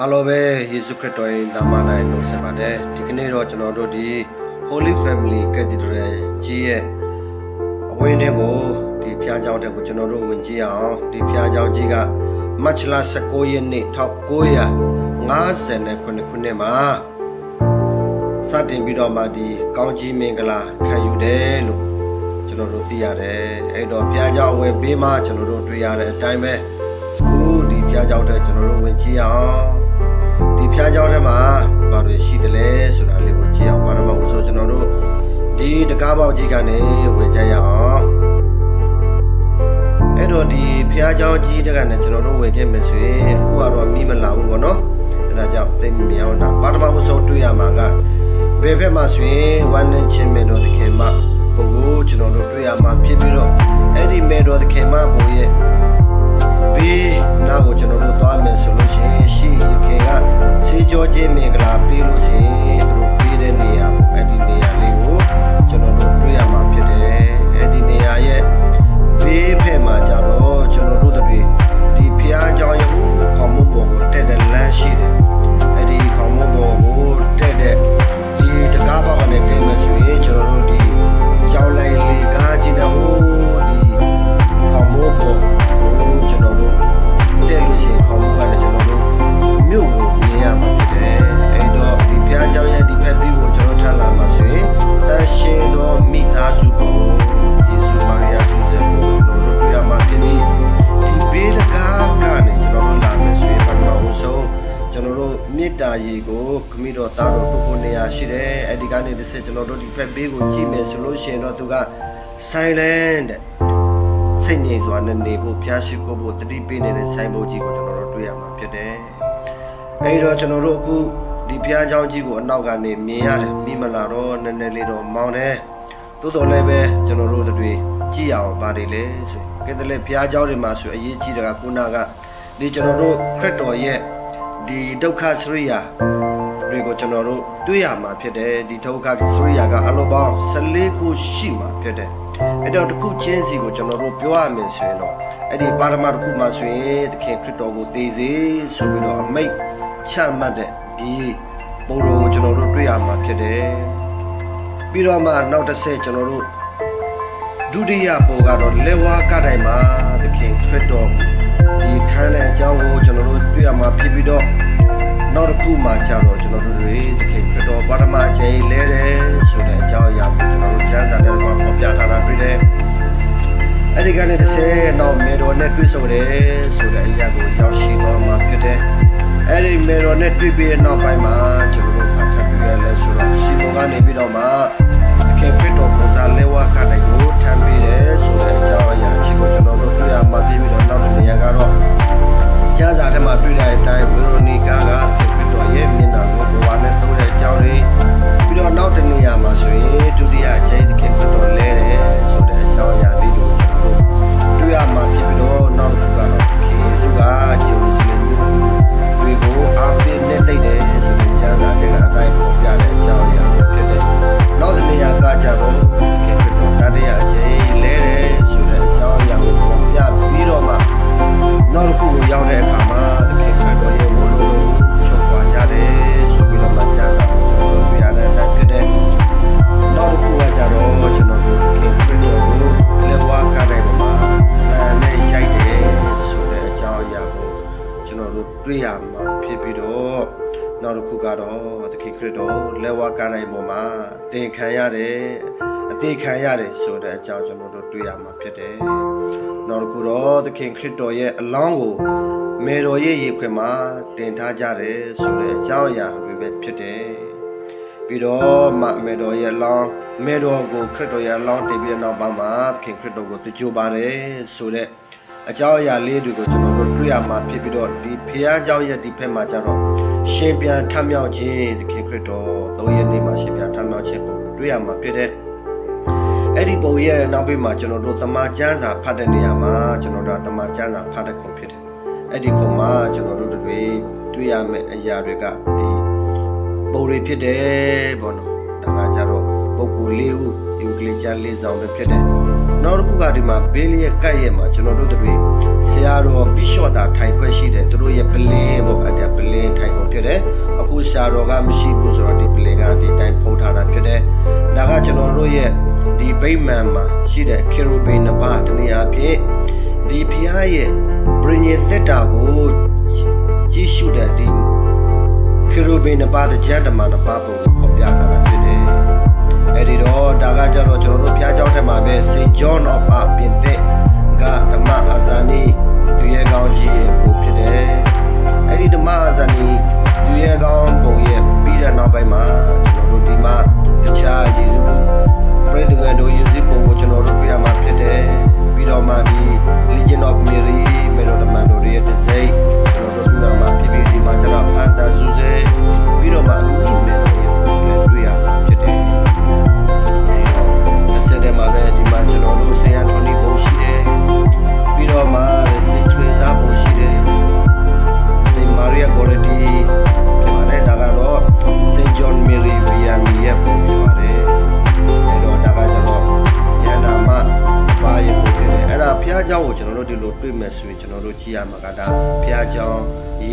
အားလုံးပဲယေရှုခရစ်တော်ရဲ့နာမ၌နှုတ်ဆက်ပါတယ်ဒီကနေ့တော့ကျွန်တော်တို့ဒီ Holy Family Cathedral ကြီးရဲ့အဝင်းတွေကိုဒီဖျားเจ้าတဲ့ကိုကျွန်တော်တို့ဝင်ကြည့်အောင်ဒီဖျားเจ้าကြီးကမတ်လ19ရက်နေ့1959ခုနှစ်မှာစတင်ပြီးတော့မှဒီကောင်းကြီးမင်္ဂလာခံယူတယ်လို့ကျွန်တော်တို့သိရတယ်အဲ့တော့ဖျားเจ้าအဝင်ပေးမှကျွန်တော်တို့တွေ့ရတဲ့အတိုင်းပဲခုဒီဖျားเจ้าတဲ့ကျွန်တော်တို့ဝင်ကြည့်အောင် ဒီဖျားเจ้าထဲမှာဘာတွေရှိတယ်လဲဆိုတာလေးကိုကြည့်အောင်ပါရမဦးဆိုကျွန်တော်တို့ဒီတကားပေါက်ကြီးကနေဝင်ကြရအောင် အဲ့တော့ဒီဖះเจ้าကြီးတက်ကနေကျွန်တော်တို့ဝင်ခဲ့မယ်ဆိုရင်အခုကတော့မိမလာဘူးပေါ့နော်အဲ့ဒါကြောင့်သိမမြင်အောင်ဒါပါတမအစိုးတွေ့ရမှာကဘယ်ဘက်မှာဆိုရင်ဝမ်းနဲ့ချင်းမဲ့တော်တခင်မဘုကိုကျွန်တော်တို့တွေ့ရမှာဖြစ်ပြီးတော့အဲ့ဒီမဲ့တော်တခင်မဘိုးရဲ့ ဘေးနားကိုကျွန်တော်တို့သွားမယ်ဆိုလို့ရှိရင်ရှေ့ရခင်ကစေကြောချင်းမင်္ဂလာပေးလို့ရှိရင် ကိုခမည်းတော်သားတော်ပုဂ္ဂိုလ်နေရာရှိတယ်အဲ့ဒီကနေတစ်ဆက်ကျွန်တော်တို့ဒီဖက်ဘေးကိုကြည့်မယ်ဆိုလို့ရှိရင်တော့သူက silent တဲ့စိတ်ငြိမ်စွာနဲ့နေဖို့ဖျားရှိခိုးဖို့တတိပေးနေတဲ့ဆိုင်းဘုတ်ကြီးကိုကျွန်တော်တို့တွေ့ရမှာဖြစ်တယ်အဲ့တော့ကျွန်တော်တို့အခုဒီဖျားเจ้าကြီးကိုအနောက်ကနေမြင်ရတယ်မိမလာတော့နည်းနည်းလေးတော့မောင်းတယ်တိုးတော်လည်းပဲကျွန်တော်တို့တွေကြည့်ရအောင်ပါတယ်လေဆိုရင်ကဲတည်းကဖျားเจ้าတွေမှာဆိုအရေးကြီးတာကခုနကဒီကျွန်တော်တို့ခရစ်တော်ရဲ့ဒီဒုက္ခစရိယာ တွေကိုကျွန်တော်တို့တွေ့ရမှာဖြစ်တယ်ဒီဒုက္ခစရိယာကအလိုပေါင်း14ခုရှိမှာဖြစ်တယ်အဲ့တော့တစ်ခုချင်းစီကိုကျွန်တော်တို့ပြောရမယ်ဆိုရင်တော့အဲ့ဒီပါရမတစ်ခုမှာဆိုရင်သခင်ခရစ်တော်ကိုတည်စေဆိုပြီးတော့အမိတ်ချမှတ်တဲ့ဒီပုံတော်ကိုကျွန်တော်တို့တွေ့ရမှာဖြစ်တယ်ပြီးတော့မှနောက်တစ်ဆက်ကျွန်တော်တို့ဒုတိယပုံကတော့လေဝါကတိုင်မှာသခင်ခရစ်တော်ဒီထမ်းတဲ့အကြောင်းကိုကျွန်တော်တို့တွေ့ရမှာဖြစ်ပြီးတော့ နောက်တစ်ခုမှကြတော့ကျွန်တော်တို့တွေတခင်ခရစ်တော်ပါရမအကျဉ်းလဲတယ်ဆိုတဲ့အကြောင်းအရာကိုကျွန်တော်တို့ကျမ်းစာထဲမှာဖော်ပြထားတာတွေ့တယ်။အဲဒီကနေတစ်ဆယ်နောက်မေတော်နဲ့တွေ့ဆုံတယ်ဆိုတဲ့အရာကိုရောက်ရှိတော့မှဖြစ်တယ်။အဲဒီမေတော်နဲ့တွေ့ပြီးတဲ့နောက်ပိုင်းမှာကျွန်တော်တို့ဖတ်ထပ်ပြီးရလဲဆိုတော့စီမုန်ကနေပြီးတော့မှ ခင်ခရစ်တော်လက်ဝါးကတဲ့ပုံမှာတင်ခံရတယ်အသေးခံရတယ်ဆိုတဲ့အကြောင်းကျွန်တော်တို့တွေ့ရမှာဖြစ်တယ် နောက်တစ်ခုတော့သခင်ခရစ်တော်ရဲ့အလောင်းကိုမေတော်ရဲ့ရေခွင်မှာတင်ထားကြတယ်ဆိုတဲ့အကြောင်းအရာတွေပဲဖြစ်တယ်။ပြီးတော့မမေတော်ရဲ့အလောင်းမေတော်ကိုခရစ်တော်ရဲ့အလောင်းတင်ပြီးတဲ့နောက်ပိုင်းမှာသခင်ခရစ်တော်ကိုတကြိုပါတယ်ဆိုတဲ့အကြောင်းအရာလေးတွေကိုကျွန်တော်တို့တွေ့ရမှာဖြစ်ပြီးတော့ဒီဖះเจ้าရဲ့ဒီဖက်မှာကျတော့ ရှင်ပြန်ထမြောက်ခြင်းသခင်ခရစ်တော်သုံးရက်နေ့မှာရှင်ပြန်ထမြောက်ခြင်းကိုတွေ့ရမှာဖြစ်တဲ့အဲ့ဒီပုံရဲ့နောက်ဘေးမှာကျွန်တော်တို့တမန်ကျမ်းစာဖတ်တဲ့နေရာမှာကျွန်တော်တို့ကတမန်ကျမ်းစာဖတ်တဲ့ခုဖြစ်တယ်။အဲ့ဒီခုမှာကျွန်တော်တို့တွေတွေ့ရမယ့်အရာတွေကဒီပုံတွေဖြစ်တယ်ပေါ့နော်။ဒါကကြတော့ပုံကူလေးခုအင်္ဂလိပ်ကျမ်းလေးဆောင်ပဲဖြစ်တယ်။ နောက်တစ်ခုကဒီမှာဘေးလေးရဲ့ကတ်ရဲ့မှာကျွန်တော်တို့တွေဆရာတော်ပြီးလျှော့တာထိုင်ခွက်ရှိတယ်သူတို့ရဲ့ပလင်းပေါ့အဲ့ဒါပလင်းထိုင်ခဲ့တယ်အခုရှာတော်ကမရှိဘူးဆိုတော့ဒီပလင်ကဒီတိုင်းဖုံးထားတာဖြစ်တယ်ဒါကကျွန်တော်တို့ရဲ့ဒီဗိမာန်မှာရှိတဲ့ခေရုဘိန်နှစ်ပါးတနည်းအားဖြင့်ဒီဖျားရဲ့ပရိညေသက်တာကိုကြည့်ရှုတဲ့ဒီခေရုဘိန်နှစ်ပါးတဲ့ကျမ်းဓမ္မနှစ်ပါးပုံ ရားကျောင်းကိုကျွန်တော်တို့ဒီလိုတွေ့မယ်ဆိုရင်ကျွန်တော်တို့ကြည့်ရမှာကဒါဘုရားကျောင်း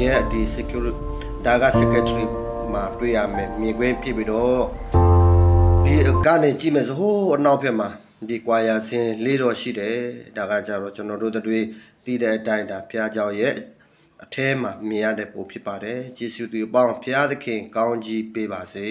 ရဲ့ဒီ security ဒါက secretary မှာတွေ့ရမယ်မြင်ကွင်းဖြစ်ပြီးတော့ဒီကနေကြည့်မယ်ဆိုဟိုးအနောက်ဘက်မှာဒီကွာရစင်းလေးတော်ရှိတယ်ဒါကကြတော့ကျွန်တော်တို့တွေတည်တဲ့အတိုင်းဒါဘုရားကျောင်းရဲ့အထဲမှာမြင်ရတဲ့ပုံဖြစ်ပါတယ်ယေရှုသူအပေါင်းဘုရားသခင်ကောင်းကြီးပေးပါစေ